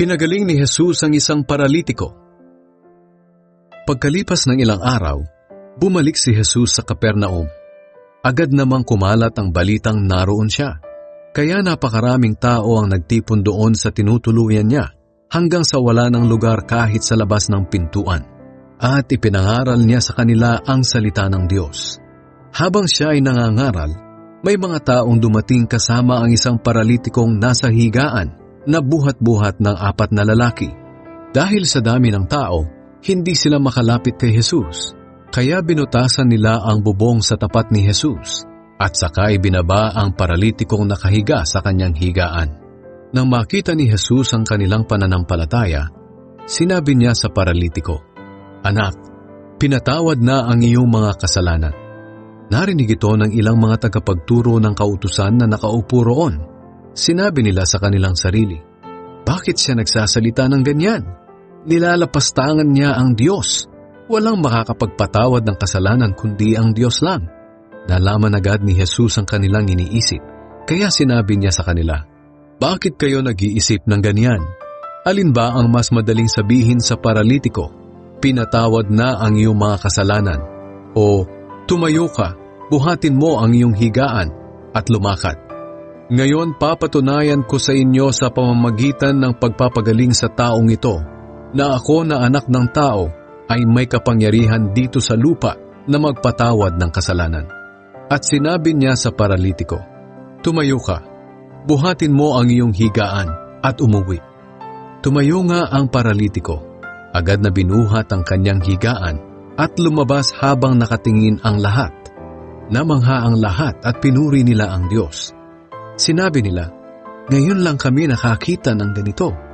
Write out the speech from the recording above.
Pinagaling ni Jesus ang isang paralitiko. Pagkalipas ng ilang araw, bumalik si Jesus sa Kapernaum. Agad namang kumalat ang balitang naroon siya. Kaya napakaraming tao ang nagtipon doon sa tinutuluyan niya hanggang sa wala ng lugar kahit sa labas ng pintuan. At ipinangaral niya sa kanila ang salita ng Diyos. Habang siya ay nangangaral, may mga taong dumating kasama ang isang paralitikong nasa higaan na buhat-buhat ng apat na lalaki. Dahil sa dami ng tao, hindi sila makalapit kay Jesus. Kaya binutasan nila ang bubong sa tapat ni Jesus at saka ibinaba ang paralitikong nakahiga sa kanyang higaan. Nang makita ni Jesus ang kanilang pananampalataya, sinabi niya sa paralitiko, Anak, pinatawad na ang iyong mga kasalanan. Narinig ito ng ilang mga tagapagturo ng kautusan na nakaupo roon. Sinabi nila sa kanilang sarili, Bakit siya nagsasalita ng ganyan? Nilalapastangan niya ang Diyos. Walang makakapagpatawad ng kasalanan kundi ang Diyos lang. Nalaman agad ni Jesus ang kanilang iniisip, kaya sinabi niya sa kanila, Bakit kayo nag-iisip ng ganyan? Alin ba ang mas madaling sabihin sa paralitiko? Pinatawad na ang iyong mga kasalanan. O, tumayo ka, buhatin mo ang iyong higaan at lumakad. Ngayon papatunayan ko sa inyo sa pamamagitan ng pagpapagaling sa taong ito na ako na anak ng tao ay may kapangyarihan dito sa lupa na magpatawad ng kasalanan. At sinabi niya sa paralitiko, Tumayo ka, buhatin mo ang iyong higaan at umuwi. Tumayo nga ang paralitiko, agad na binuhat ang kanyang higaan at lumabas habang nakatingin ang lahat. Namangha ang lahat at pinuri nila ang Diyos. Sinabi nila, Ngayon lang kami nakakita ng ganito